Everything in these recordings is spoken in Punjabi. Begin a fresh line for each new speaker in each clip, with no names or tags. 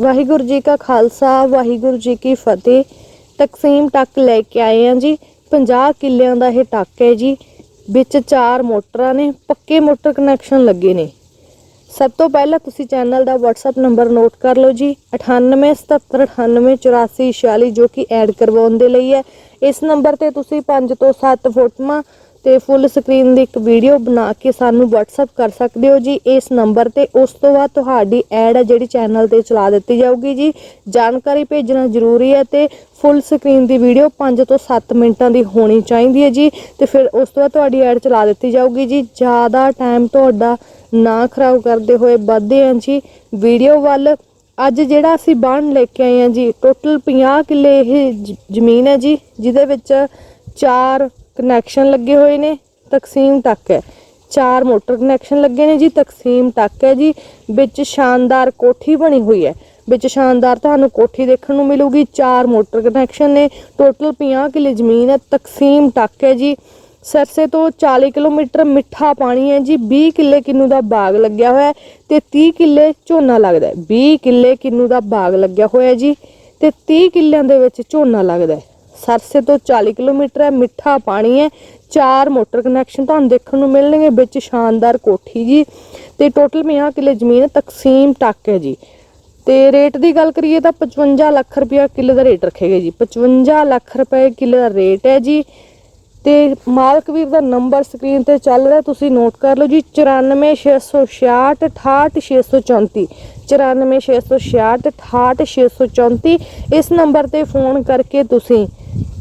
ਵਾਹਿਗੁਰੂ ਜੀ ਕਾ ਖਾਲਸਾ, ਵਾਹਿਗੁਰੂ ਜੀ ਕੀ ਫਤਿਹ। ਤਕਸੀਮ ਟੱਕ ਲੈ ਕੇ ਆਏ ਆ ਜੀ। 50 ਕਿੱਲਿਆਂ ਦਾ ਇਹ ਟੱਕ ਹੈ ਜੀ। ਵਿੱਚ ਚਾਰ ਮੋਟਰਾਂ ਨੇ, ਪੱਕੇ ਮੋਟਰ ਕਨੈਕਸ਼ਨ ਲੱਗੇ ਨੇ। ਸਭ ਤੋਂ ਪਹਿਲਾਂ ਤੁਸੀਂ ਚੈਨਲ ਦਾ WhatsApp ਨੰਬਰ ਨੋਟ ਕਰ ਲਓ ਜੀ। 9877988446 ਜੋ ਕਿ ਐਡ ਕਰਵਾਉਣ ਦੇ ਲਈ ਹੈ। ਇਸ ਨੰਬਰ ਤੇ ਤੁਸੀਂ 5 ਤੋਂ 7 ਫੋਟੋਆਂ ਤੇ ਫੁੱਲ ਸਕਰੀਨ ਦੀ ਇੱਕ ਵੀਡੀਓ ਬਣਾ ਕੇ ਸਾਨੂੰ WhatsApp ਕਰ ਸਕਦੇ ਹੋ ਜੀ ਇਸ ਨੰਬਰ ਤੇ। ਉਸ ਤੋਂ ਬਾਅਦ ਤੁਹਾਡੀ ਐਡ ਹੈ ਜਿਹੜੀ ਚੈਨਲ ਤੇ ਚਲਾ ਦਿੱਤੀ ਜਾਊਗੀ ਜੀ। ਜਾਣਕਾਰੀ ਭੇਜਣਾ ਜ਼ਰੂਰੀ ਹੈ ਤੇ ਫੁੱਲ ਸਕਰੀਨ ਦੀ ਵੀਡੀਓ 5 ਤੋਂ 7 ਮਿੰਟਾਂ ਦੀ ਹੋਣੀ ਚਾਹੀਦੀ ਹੈ ਜੀ। ਤੇ ਫਿਰ ਉਸ ਤੋਂ ਬਾਅਦ ਤੁਹਾਡੀ ਐਡ ਚਲਾ ਦਿੱਤੀ ਜਾਊਗੀ ਜੀ। ਜ਼ਿਆਦਾ ਟਾਈਮ ਤੁਹਾਡਾ ਨਾ ਖਰਾਬ ਕਰਦੇ ਹੋਏ ਵੱਧਦੇ ਹਾਂ ਜੀ। ਵੀਡੀਓ ਵੱਲ ਅੱਜ ਜਿਹੜਾ ਅਸੀਂ ਬਾਣ ਲੈ ਕੇ ਆਏ ਹਾਂ ਜੀ ਟੋਟਲ 50 ਕਿੱਲੇ ਇਹ ਜ਼ਮੀਨ ਹੈ ਜੀ, ਜਿਹਦੇ ਵਿੱਚ ਚਾਰ ਕਨੈਕਸ਼ਨ ਲੱਗੇ ਹੋਏ ਨੇ, ਤਕਸੀਮ ਤੱਕ ਹੈ। ਚਾਰ ਮੋਟਰ ਕਨੈਕਸ਼ਨ ਲੱਗੇ ਨੇ ਜੀ, ਤਕਸੀਮ ਤੱਕ ਹੈ ਜੀ। ਵਿੱਚ ਸ਼ਾਨਦਾਰ ਕੋਠੀ ਬਣੀ ਹੋਈ ਹੈ। ਵਿੱਚ ਸ਼ਾਨਦਾਰ ਤੁਹਾਨੂੰ ਕੋਠੀ ਦੇਖਣ ਨੂੰ ਮਿਲੂਗੀ। ਚਾਰ ਮੋਟਰ ਕਨੈਕਸ਼ਨ ਨੇ ਟੋਟਲ 50 ਕਿੱਲੇ ਜ਼ਮੀਨ ਹੈ, ਤਕਸੀਮ ਤੱਕ ਹੈ ਜੀ। ਸਰਸੇ ਤੋਂ 40 ਕਿਲੋਮੀਟਰ ਮਿੱਠਾ ਪਾਣੀ ਹੈ ਜੀ। 20 ਕਿੱਲੇ ਕਿੰਨੂ ਦਾ ਬਾਗ ਲੱਗਿਆ ਹੋਇਆ ਹੈ ਤੇ 30 ਕਿੱਲੇ ਝੋਨਾ ਲੱਗਦਾ ਹੈ। 20 ਕਿੱਲੇ ਕਿੰਨੂ ਦਾ ਬਾਗ ਲੱਗਿਆ ਹੋਇਆ ਜੀ ਤੇ 30 ਕਿੱਲਿਆਂ ਦੇ ਵਿੱਚ ਝੋਨਾ ਲੱਗਦਾ ਸਰਸੇ ਤੋਂ 40 ਕਿਲੋਮੀਟਰ ਹੈ ਮਿੱਠਾ ਪਾਣੀ ਹੈ ਚਾਰ ਮੋਟਰ ਕਨੈਕਸ਼ਨ ਤੁਹਾਨੂੰ ਦੇਖਣ ਨੂੰ ਮਿਲਣਗੇ ਵਿੱਚ ਸ਼ਾਨਦਾਰ ਕੋਠੀ ਜੀ ਤੇ ਟੋਟਲ 50 ਕਿੱਲੇ ਜ਼ਮੀਨ ਤਕਸੀਮ ਟੱਕ ਹੈ ਜੀ ਤੇ ਰੇਟ ਦੀ ਗੱਲ ਕਰੀਏ ਤਾਂ 55 ਲੱਖ ਰੁਪਇਆ ਕਿੱਲੇ ਦਾ ਰੇਟ ਰੱਖੇਗੇ ਜੀ 55 ਲੱਖ ਰੁਪਏ ਕਿੱਲੇ ਦਾ ਰੇਟ ਹੈ ਜੀ ਤੇ ਮਾਲਕ ਵੀਰ ਦਾ ਨੰਬਰ ਸਕਰੀਨ ਤੇ ਚੱਲ ਰਿਹਾ ਤੁਸੀਂ ਨੋਟ ਕਰ ਲਓ ਜੀ 94666 68634 94666 68634 ਇਸ ਨੰਬਰ ਤੇ ਫੋਨ ਕਰਕੇ ਤੁਸੀਂ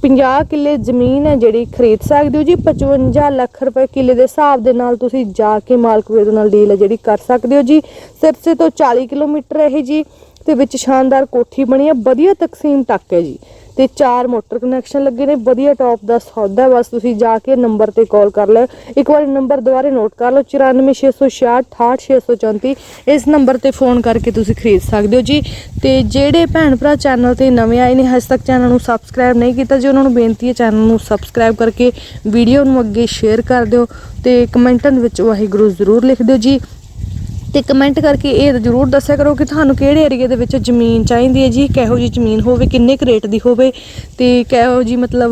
50 ਕਿੱਲੇ ਜ਼ਮੀਨ ਹੈ ਜਿਹੜੀ ਖਰੀਦ ਸਕਦੇ ਹੋ ਜੀ 55 ਲੱਖ ਰੁਪਏ ਕਿੱਲੇ ਦੇ ਹਿਸਾਬ ਦੇ ਨਾਲ ਤੁਸੀਂ ਜਾ ਕੇ ਮਾਲਕ ਵੀਰ ਨਾਲ ਡੀਲ ਹੈ ਜਿਹੜੀ ਕਰ ਸਕਦੇ ਹੋ ਜੀ। ਸਿਰਸੇ ਤੋਂ 40 ਕਿਲੋਮੀਟਰ ਇਹ ਜੀ, ਤੇ ਵਿੱਚ ਸ਼ਾਨਦਾਰ ਕੋਠੀ ਬਣੀ ਹੈ, ਵਧੀਆ ਤਕਸੀਮ ਤੱਕ ਹੈ ਜੀ। ਤੇ ਚਾਰ ਮੋਟਰ ਕਨੈਕਸ਼ਨ ਲੱਗੇ ਨੇ। ਵਧੀਆ ਟੌਪ ਦਾ ਸੌਦਾ ਬਸ ਤੁਸੀਂ ਜਾ ਕੇ ਨੰਬਰ ਤੇ ਕਾਲ ਕਰ ਲਓ। ਇੱਕ ਵਾਰੀ ਨੰਬਰ ਦੁਬਾਰੇ ਨੋਟ ਕਰ ਲਓ। 9466668634 ਇਸ ਨੰਬਰ ਤੇ ਫੋਨ ਕਰਕੇ ਤੁਸੀਂ ਖਰੀਦ ਸਕਦੇ ਹੋ ਜੀ। ਤੇ ਜਿਹੜੇ ਭੈਣ ਭਰਾ ਚੈਨਲ ਤੇ ਨਵੇਂ ਆਏ ਨੇ, ਹਜੇ ਤੱਕ ਚੈਨਲ ਨੂੰ ਸਬਸਕ੍ਰਾਈਬ ਨਹੀਂ ਕੀਤਾ ਜੀ, ਉਹਨਾਂ ਨੂੰ ਬੇਨਤੀ ਹੈ ਚੈਨਲ ਨੂੰ ਸਬਸਕ੍ਰਾਈਬ ਕਰਕੇ ਵੀਡੀਓ ਨੂੰ ਅੱਗੇ ਸ਼ੇਅਰ ਕਰ ਦਿਓ ਤੇ ਕਮੈਂਟਾਂ ਦੇ ਵਿੱਚ ਵਾਹਿਗੁਰੂ ਜ਼ਰੂਰ ਲਿਖ ਦਿਓ ਜੀ। ਤੇ ਕਮੈਂਟ ਕਰਕੇ ਇਹ ਜ਼ਰੂਰ ਦੱਸਿਆ ਕਰੋ ਕਿ ਤੁਹਾਨੂੰ ਕਿਹੜੇ ਏਰੀਆ ਦੇ ਵਿੱਚ ਜ਼ਮੀਨ ਚਾਹੀਦੀ ਹੈ ਜੀ, ਕਿਹੋ ਜੀ ਜ਼ਮੀਨ ਹੋਵੇ, ਕਿੰਨੇ ਕੁ ਰੇਟ ਦੀ ਹੋਵੇ ਤੇ ਕਿਹੋ ਜੀ ਮਤਲਬ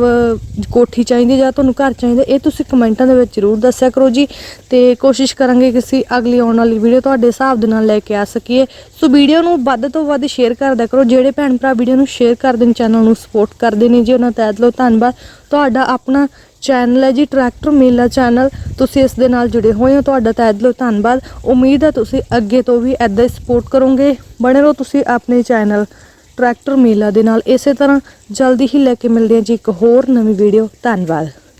ਕੋਠੀ ਚਾਹੀਦੀ ਹੈ ਜਾਂ ਤੁਹਾਨੂੰ ਘਰ ਚਾਹੀਦਾ, ਇਹ ਤੁਸੀਂ ਕਮੈਂਟਾਂ ਦੇ ਵਿੱਚ ਜ਼ਰੂਰ ਦੱਸਿਆ ਕਰੋ ਜੀ। ਤੇ ਕੋਸ਼ਿਸ਼ ਕਰਾਂਗੇ ਕਿ ਅਸੀਂ ਅਗਲੀ ਆਉਣ ਵਾਲੀ ਵੀਡੀਓ ਤੁਹਾਡੇ ਹਿਸਾਬ ਦੇ ਨਾਲ ਲੈ ਕੇ ਆ ਸਕੀਏ। ਸੋ ਵੀਡੀਓ ਨੂੰ ਵੱਧ ਤੋਂ ਵੱਧ ਸ਼ੇਅਰ ਕਰਦਾ ਕਰੋ। ਜਿਹੜੇ ਭੈਣ ਭਰਾ ਵੀਡੀਓ ਨੂੰ ਸ਼ੇਅਰ ਕਰਦੇ ਨੇ ਚੈਨਲ ਨੂੰ ਸਪੋਰਟ ਕਰਦੇ ਨੇ ਜੀ, ਉਹਨਾਂ ਦਾ ਤਹਿ ਦਿਲੋਂ ਧੰਨਵਾਦ। ਤੁਹਾਡਾ ਆਪਣਾ ਚੈਨਲ ਹੈ ਜੀ ਟਰੈਕਟਰ ਮੇਲਾ ਚੈਨਲ ਤੁਸੀਂ ਇਸ ਦੇ ਨਾਲ ਜੁੜੇ ਹੋਏ ਹੋ, ਤੁਹਾਡਾ ਤਹਿ ਦਿਲੋਂ ਧੰਨਵਾਦ। ਉਮੀਦ ਹੈ ਤੁਸੀਂ ਅੱਗੇ ਤੋਂ ਵੀ ਐਦਾਂ ਹੀ ਸਪੋਰਟ ਕਰੋਗੇ। ਬਣੇ ਰਹੋ ਤੁਸੀਂ ਆਪਣੇ ਚੈਨਲ ਟਰੈਕਟਰ ਮੇਲਾ ਦੇ ਨਾਲ। ਇਸੇ ਤਰ੍ਹਾਂ ਜਲਦੀ ਹੀ ਲੈ ਕੇ ਮਿਲਦੇ ਹਾਂ ਜੀ ਇੱਕ ਹੋਰ ਨਵੀਂ ਵੀਡੀਓ ਧੰਨਵਾਦ।